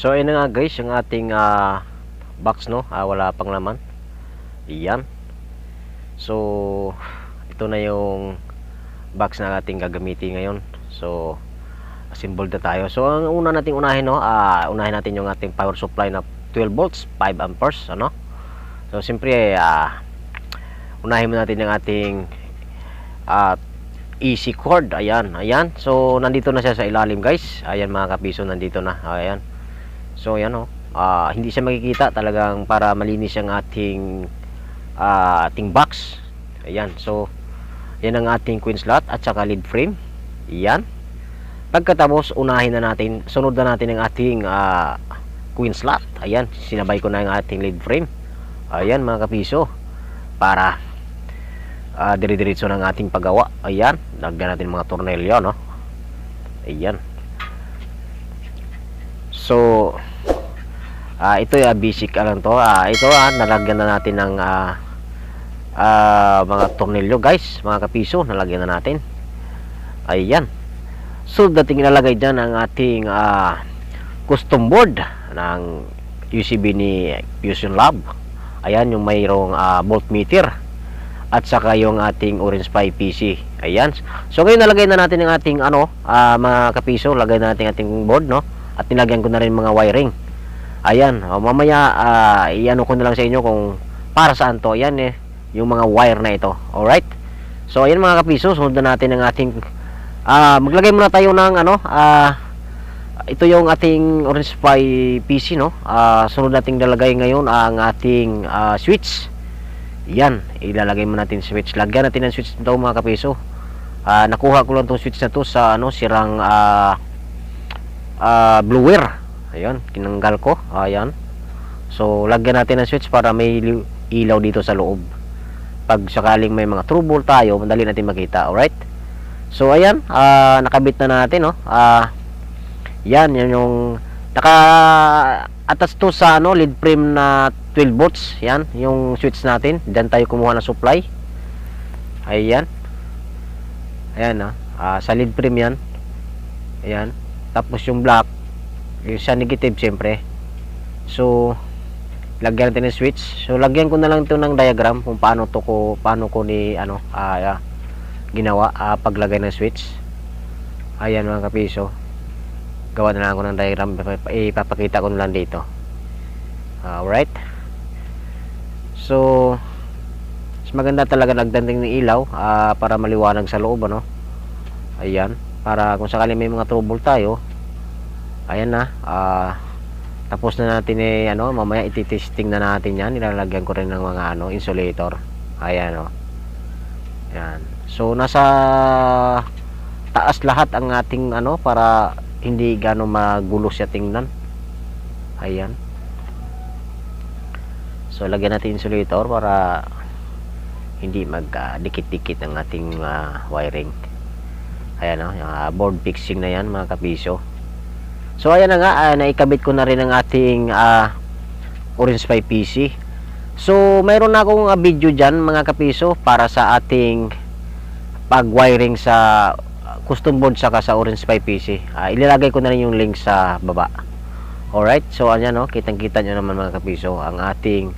So ayun nga guys, yung ating ah, box no, ah, wala pang laman. Iyan. So ito na yung box na ating gagamitin ngayon. So assemble na tayo. So ang una nating unahin no, ah, unahin natin yung ating power supply na 12 volts, 5 amperes, ano? So siyempre ah, unahin muna natin yung ating ah, easy cord. Ayan, ayan. So nandito na siya sa ilalim guys. Ayan mga kapiso, nandito na. Ayan. So yan oh. Ah, hindi siya makikita talagang para malinis ang ating ah, ating box. Ayan. So yan ang ating queen slot at saka lid frame. Yan. Pagkatapos unahin na natin, sunod na natin ang ating ah, queen slot. Ayan, sinabay ko na ang ating lid frame. Ayan mga kapiso. Para ah dire-diretso ng ating paggawa. Ayan, lagyan natin mga tornilyo, no? Ayan. So, ah ito yung basic lang to. Ah, ito ah, nalagyan na natin ng ah, ah, mga tornilyo, guys. Mga kapiso, nalagyan na natin. Ayan. So, dating ilalagay dyan ang ating ah, custom board ng UCB ni Fusion Lab. Ayan, yung mayroong ah, voltmeter at saka yung ating Orange Pi PC. Ayan. So ngayon nalagay na natin ang ating ano, ah, mga kapiso, lagay na natin ating board, no? At nilagyan ko na rin mga wiring. Ayan, oh, mamaya ah, iano ko na lang sa inyo kung para saan to. Ayan eh, yung mga wire na ito. Alright? So ayan mga kapiso, sunod na natin ang ating ah, maglagay muna tayo ng ano, ah, ito yung ating Orange Pi PC, no? Ah, sunod nating lalagay ngayon ang ating ah, switch. Yan, ilalagay mo natin switch. Lagyan natin ng switch nito mga kapiso. Ah, nakuha ko lang tong switch na to sa ano, sirang ah ah, blower. Ayun, kinanggal ko. Ayan. So, lagyan natin ng switch para may ilaw dito sa loob. Pag sakaling may mga trouble tayo, madali natin makita. Alright? So, ayan. ah, nakabit na natin, no? Ah, yan, yan yung naka attach to sa ano, lead frame na 12 volts. Yan, yung switch natin. Diyan tayo kumuha ng supply. Ayan. Ayan ah. Ah, sa lead frame yan. Ayan. Tapos yung black, sa negative siyempre. So, lagyan natin ng switch. So, lagyan ko na lang ito ng diagram kung paano to ko, paano ko ni, ano, ah, ginawa, ah, paglagay ng switch. Ayan mga kapiso gawa na lang ako ng diagram ipapakita ko na lang dito alright so mas maganda talaga nagdating ng ilaw ah, para maliwanag sa loob ano ayan para kung sakali may mga trouble tayo ayan na ah, tapos na natin eh ano mamaya ititesting na natin yan. Nilalagyan ko rin ng mga ano insulator. Ayan o yan so nasa taas lahat ang ating ano para hindi gano magulo siya tingnan. Ayan. So lagyan natin insulator para hindi magdikit-dikit ang ating ah, wiring. Ayan o yung ah, board fixing na yan mga kapiso so ayan na nga ah, naikabit ko na rin ang ating ah, Orange Pi PC so mayroon na akong ah, video dyan mga kapiso para sa ating pag wiring sa custom board saka sa Orange Pi PC Ah, ilalagay ko na rin yung link sa baba. Alright so ayan no kitang kita nyo naman mga kapiso ang ating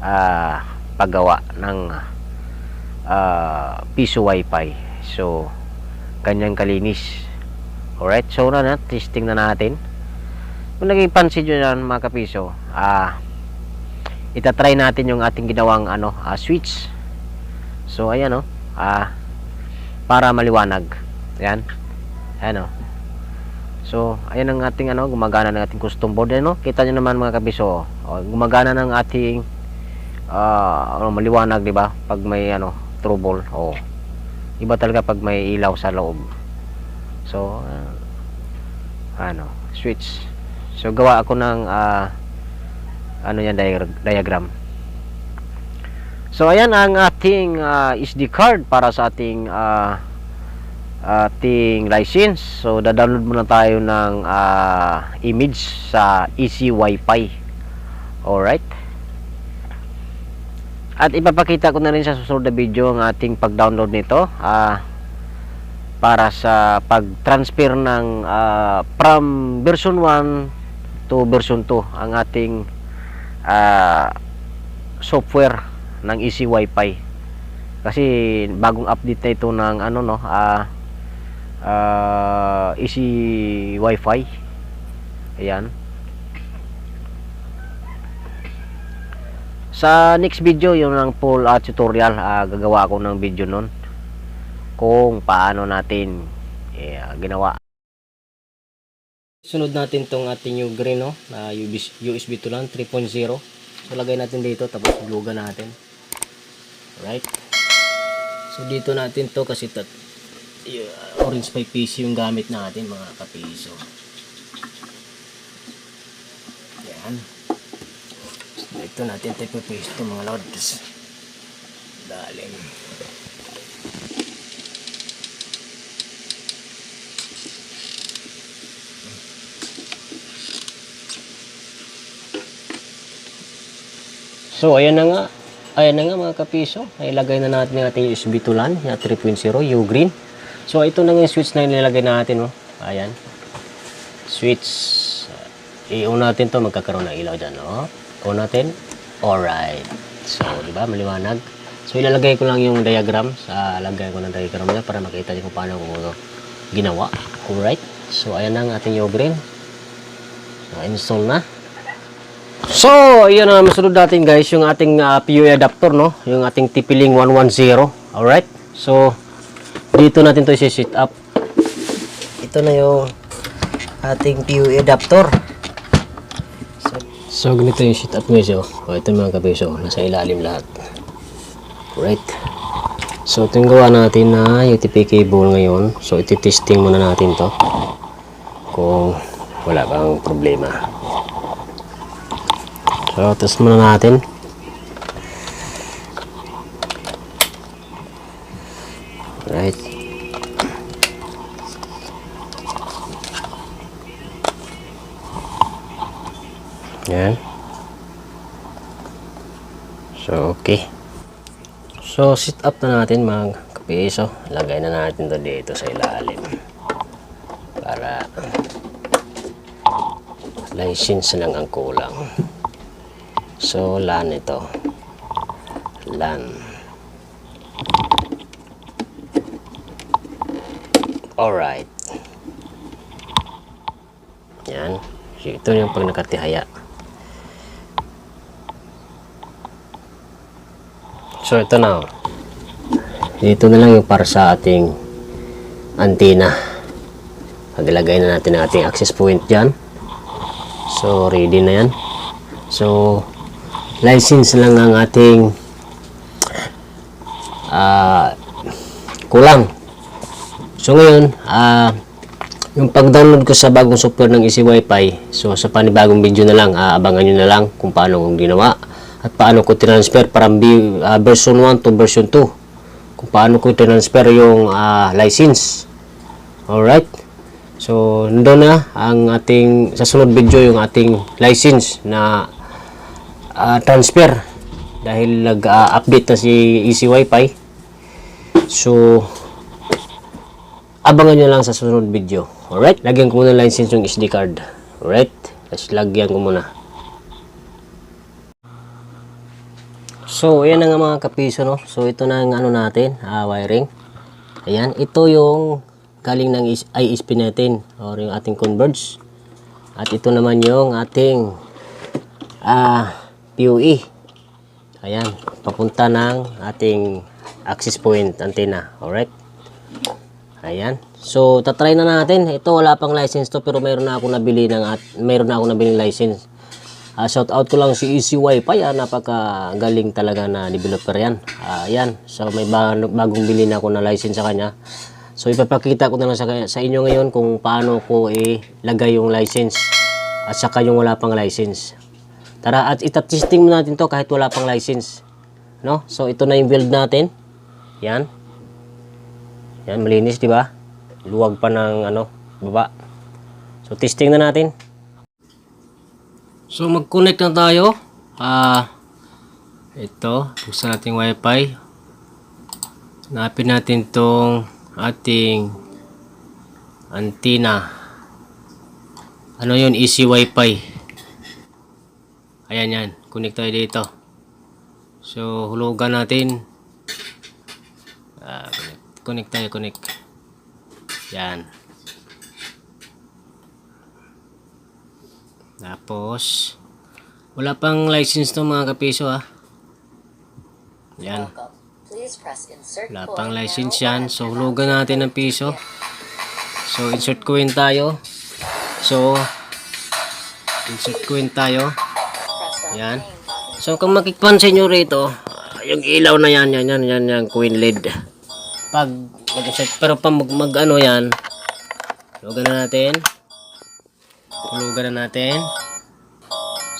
ah, paggawa ng ah, piso wifi. So ganyan kalinis alright so na na testing na natin. Kung naging pansin nyo yan mga kapiso ah itatry natin yung ating ginawang ano ah, switch. So ayan no ah para maliwanag. Yan ano so ayan ang ating ano gumagana ng ating custom board. Ano kita nyo naman mga kapiso oh, gumagana ng ating ah ano, maliwanag di ba? Pag may ano trouble oh. Iba talaga pag may ilaw sa loob so ah, ano switch. So gawa ako ng ah, ano yan diag- diagram. So ayan ang ating ah, SD card para sa ating ah, ating license. So da-download muna tayo ng ah, image sa easy wifi. Alright. At ipapakita ko na rin sa susunod na video ang ating pag-download nito. Ah, para sa pag-transfer ng ah, from version 1 to version 2 ang ating ah, software ng Easy Wi-Fi. Kasi bagong update na ito ng ano no, ah ah, Easy Wi-Fi. Ayan. Sa next video, yung ng full ah, tutorial, ah, gagawa ako ng video nun kung paano natin eh, ginawa. Sunod natin tong ating yung green no, na USB, USB to lang 3.0. So lagay natin dito tapos lugan natin. Right? So dito natin to kasi tat orange by PC yung gamit natin mga kapiso. Yan. So, ito natin tayo paste mga lords. Dalim. So, ayan na nga. Ayan na nga mga kapiso. Nailagay na natin yung ating USB tulan, yung 3.0, U-green. So, ito na nga yung switch na nilagay natin. Oh. Ayan. Switch. I-on natin to magkakaroon ng ilaw dyan. Oh. On natin. Alright. So, di ba? Maliwanag. So, ilalagay ko lang yung diagram. Sa lagay ko ng diagram niya para makita niyo kung paano ko ginawa. Alright. So, ayan na ang ating U-green. So, install na. So, ayan na masunod natin guys, yung ating uh, PUE adapter, no? Yung ating TP-Link 110. Alright? So, dito natin to i-set up. Ito na yung ating PUE adapter. So, so ganito yung set up guys, oh. Ito mga kapiso, nasa ilalim lahat. Right? So, ito natin na UTP cable ngayon. So, iti-testing muna natin to. Kung wala bang problema. So, test muna natin. Right. Yan. So, okay. So, sit up na natin mga kapiso. Lagay na natin to dito sa ilalim. Para license lang ang kulang. So, LAN ito. LAN. Alright. Yan. Ito yung pag nakatihaya. So, ito na. oh. Dito na lang yung para sa ating antenna. Paglagay na natin ang ating access point dyan. So, ready na yan. So, license lang ang ating ah kulang. So, ngayon, ah yung pag-download ko sa bagong software ng Easy Wi-Fi, so sa panibagong video na lang, aabangan nyo na lang kung paano kong ginawa at paano ko transfer from bi- ah, version 1 to version 2 kung paano ko transfer yung ah, license. Alright? So, nandun na ang ating, sa sunod video yung ating license na ah, transfer dahil nag-update na si Easy Wi-Fi. So, abangan nyo lang sa sunod video. Alright? Lagyan ko muna ng license yung SD card. Alright? Tapos lagyan ko muna. So, ayan na nga mga kapiso, no? So, ito na ang ano natin, ah, wiring. Ayan, ito yung galing ng is- ISP natin or yung ating converge. At ito naman yung ating ah, PUE. Ayan, papunta ng ating access point antenna. Alright? Ayan. So, tatry na natin. Ito, wala pang license to, pero mayroon na ako nabili ng at mayroon na ako nabili license. Ah, shout out ko lang si Easy Wi-Fi. Ah, napaka galing talaga na developer yan. Ah, ayan. So, may ba- bagong bili na ako na license sa kanya. So, ipapakita ko na lang sa, sa inyo ngayon kung paano ko ilagay yung license at saka yung wala pang license. Tara, at itatesting mo natin to kahit wala pang license. No? So, ito na yung build natin. Yan. Yan, malinis, di ba? Luwag pa ng ano, baba. So, testing na natin. So, mag-connect na tayo. Ah, ito, buksan natin wifi. Hanapin natin tong ating antenna. Ano yun? Easy wifi. Ayan yan. Connect tayo dito. So, hulugan natin. Ah, connect. Tayo, connect. Yan. Tapos, wala pang license to mga kapiso ah. Yan. Wala pang license yan. So, hulugan natin ng piso. So, insert coin tayo. So, insert coin tayo. Yan. So, kung makikpansin nyo rito, yung ilaw na yan, yan, yan, yan, yan, coin lid. Pag, mag-insert, pero pag mag, mag ano yan, hulugan na natin. Hulugan na natin.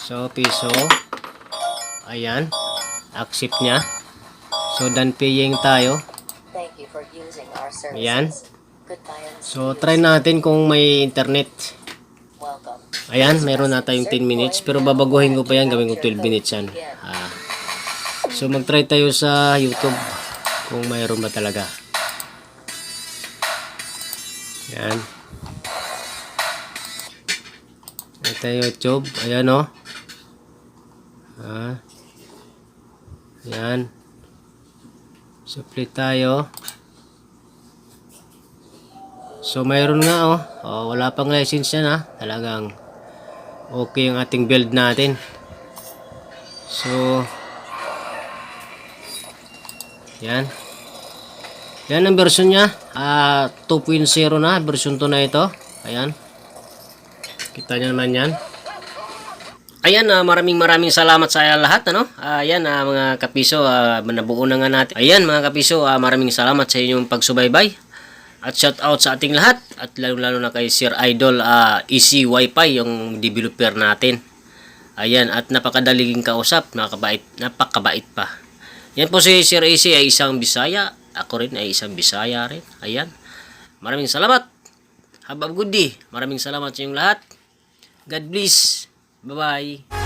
So, piso. Ayan. Accept niya. So, done paying tayo. Thank you for using our services. Yan. Goodbye and see So, try natin kung may internet. Ayan, mayroon na tayong 10 minutes. Pero babaguhin ko pa yan. Gawin ko 12 minutes yan. Ah. So, mag-try tayo sa YouTube kung mayroon ba talaga. Yan. Try tayo YouTube. Ayan o. Ah. Yan. Supply tayo. So mayroon nga oh. oh wala pang license yan ha. Talagang okay yung ating build natin. So yan. Yan ang version niya. Ah 2.0 na. Version 2 na ito. Ayan. Kita niyo naman yan. Ayan, ah, maraming maraming salamat sa lahat, ano? Ah, ayan, ah, mga kapiso, ah, nabuo na nga natin. Ayan, mga kapiso, ah, maraming salamat sa inyong pagsubaybay. At shout out sa ating lahat. At lalo-lalo na kay Sir Idol, ah, Easy Wi-Fi, yung developer natin. Ayan, at napakadaling kausap, nakabait, napakabait pa. Yan po si Sir Easy ay isang Bisaya. Ako rin ay isang Bisaya rin. Ayan. Maraming salamat. Have a good day. Maraming salamat sa inyong lahat. God bless. Bye-bye.